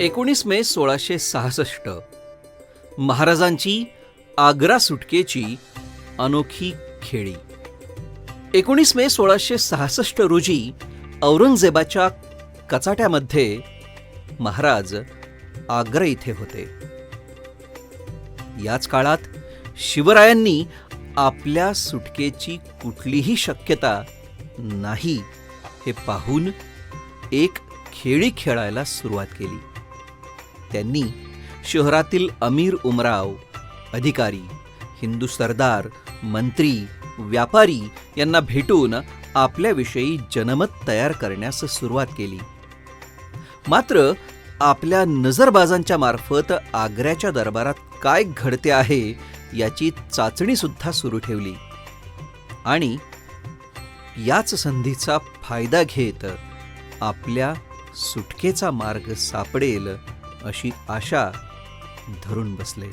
एकोणीस मे सोळाशे सहासष्ट. महाराजांची आग्रा सुटकेची अनोखी खेळी. एकोणीस मे सोळाशे सहासष्ट रोजी औरंगजेबाच्या कचाट्यामध्ये महाराज आग्रा इथे होते. याच काळात शिवरायांनी आपल्या सुटकेची कुठलीही शक्यता नाही हे पाहून एक खेळी खेळायला सुरुवात केली. त्यांनी शहरातील अमीर उमराव अधिकारी हिंदू सरदार मंत्री व्यापारी यांना भेटून आपल्याविषयी जनमत तयार करण्यास सुरुवात केली. मात्र आपल्या नजरबाजांच्या मार्फत आग्र्याच्या दरबारात काय घडते आहे याची चाचणीसुद्धा सुरू ठेवली आणि याच संधीचा फायदा घेत आपल्या सुटकेचा मार्ग सापडेल अशी आशा धरून बसले.